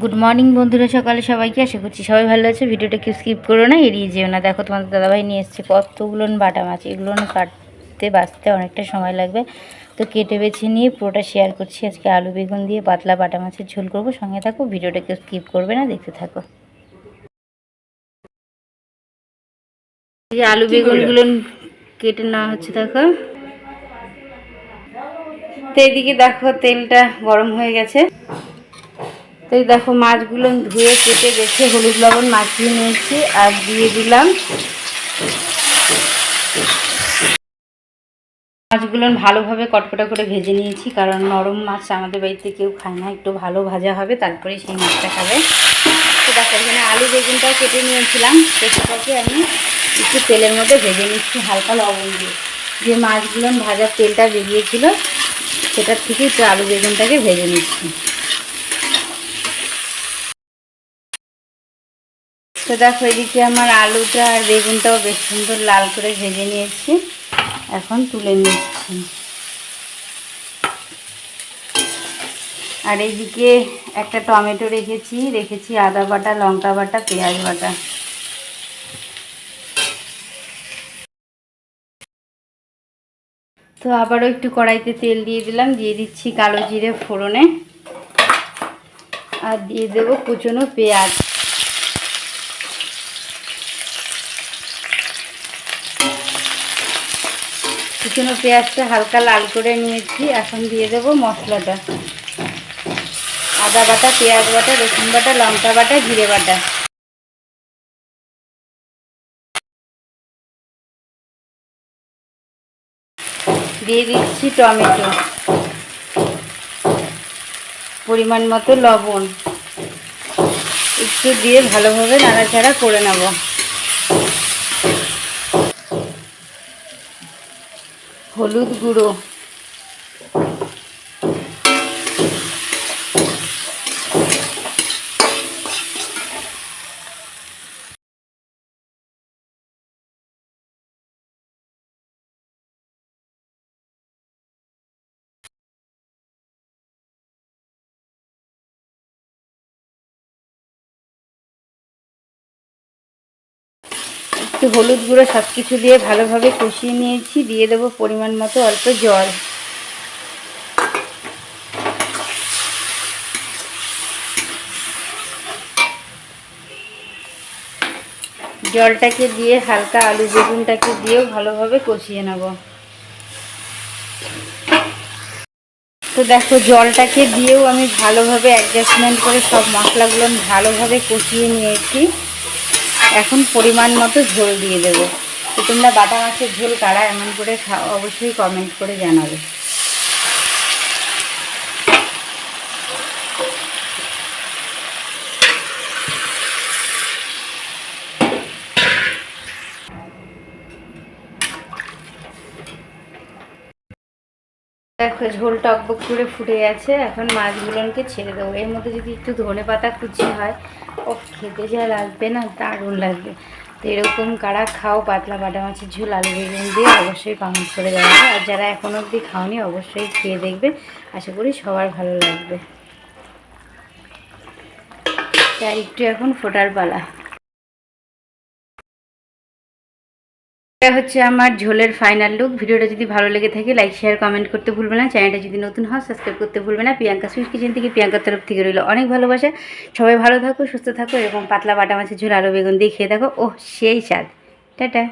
Good morning বন্ধুরা সকালে সবাইকে আশা করছি সবাই ভালো আছে। ভিডিওটা কেউ স্কিপ করো না এড়িয়ে যেও না। দেখো তোমাদের দাদাভাই নিয়ে এসছে কতগুলো বাটা মাছ এগুলো কাটতে বাঁচতে অনেকটা সময় লাগবে। তো কেটে বেছে নিয়ে পুরোটা শেয়ার করছি। আজকে আলু বেগুন দিয়ে পাতলা বাটা মাছের ঝোল করব। সঙ্গে থাকো ভিডিওটা কেউ স্কিপ করবে না দেখতে থাকো। এই যে আলু বেগুনগুলো কেটে নেওয়া হচ্ছে দেখো। তো এদিকে দেখো তেলটা গরম হয়ে গেছে। তো দেখো মাছগুলো ধুয়ে কেটে বেছে হলুদ লবণ মাখিয়ে নিয়েছি আর দিয়ে দিলাম মাছগুলো ভালোভাবে কটকটা করে ভেজে নিয়েছি, কারণ নরম মাছ আমাদের বাড়িতে কেউ খায় না, একটু ভালো ভাজা হবে তারপরে সেই মাছটা খাবে। তো দেখো, এখানে আলু বেগুনটাও কেটে নিয়েছিলাম, সেটাকে আমি একটু তেলের মধ্যে ভেজে নিচ্ছি, হালকা লবণ দিয়ে। যে মাছগুলো ভাজার তেলটা বেরিয়েছিল, সেটার থেকে একটু আলু বেগুনটাকে ভেজে নিচ্ছি। তো দেখো, এদিকে আমার আলুটা আর বেগুনটাও বেশ সুন্দর লাল করে ভেজে নিয়েছি। এখন তুলে নিচ্ছি। আর এইদিকে একটা টমেটো রেখেছি রেখেছি আদা বাটা, লঙ্কা বাটা, পেঁয়াজ বাটা। তো আবারও একটু কড়াইতে তেল দিয়ে দিলাম, দিয়ে দিচ্ছি কালো জিরে ফোড়নে। আর দিয়ে দেবো কুচনো পেঁয়াজ। কুচনো পেঁয়াজটা হালকা লাল করে নিয়েছি। এখন দিয়ে দেবো মশলাটা। আদা বাটা, পেঁয়াজ বাটা, রসুন বাটা, লঙ্কা বাটা, জিরে বাটা। দিয়ে দিচ্ছি টমেটো। পরিমাণ মতো লবণ। একটু দিয়ে ভালোভাবে নাড়াচাড়া করে নেব। হলুদ গুঁড়ো। একটু হলুদ গুঁড়ো সব কিছু দিয়ে ভালোভাবে কষিয়ে নিয়েছি। দিয়ে দেবো পরিমাণ মতো অল্প জল। জলটাকে দিয়ে হালকা আলু বেগুনটাকে দিয়েও ভালোভাবে কষিয়ে নেব। তো দেখো, জলটাকে দিয়েও আমি ভালোভাবে অ্যাডজাস্টমেন্ট করে সব মশলাগুলো ভালোভাবে কষিয়ে নিয়েছি। এখন পরিমাণ মতো ঝোল দিয়ে দেবো। তো তোমরা বাটা মাছের ঝোল কারা এমন করে খাও, অবশ্যই কমেন্ট করে জানাবে। দেখো ঝোল টকবক করে ফুটে গেছে। এখন মাছগুলোকে ছেড়ে দেবো। এর মধ্যে যদি একটু ধনে পাতা কুচি হয়, ও খেতে যা লাগবে না, দারুণ লাগবে। তো এরকম কারা খাও, পাতলা বাটা মাছের ঝোল, আলু বেগুন দিয়ে অবশ্যই কমেন্ট করে জানাবে। আর যারা এখনও অবধি খাওনি, অবশ্যই খেয়ে দেখবে। আশা করি সবার ভালো লাগবে। তাই একটু এখন ফোটার পালা। এটা হচ্ছে আমার ঝোলের ফাইনাল লুক ভিডিওটা যদি ভালো লেগে থাকে লাইক শেয়ার কমেন্ট করতে ভুলবে না। চ্যানেলটা যদি নতুন হয় সাবস্ক্রাইব করতে ভুলবে না। প্রিয়াঙ্কা সুইট কিচেন থেকে প্রিয়াঙ্কার তরফ থেকে রইল অনেক ভালোবাসা। সবাই ভালো থাকো, সুস্থ থাকো এরকম পাতলা বাটা মাছের ঝোল আলু বেগুন দিয়ে খেয়ে থাকো। ও সেই স্বাদ। টাটা।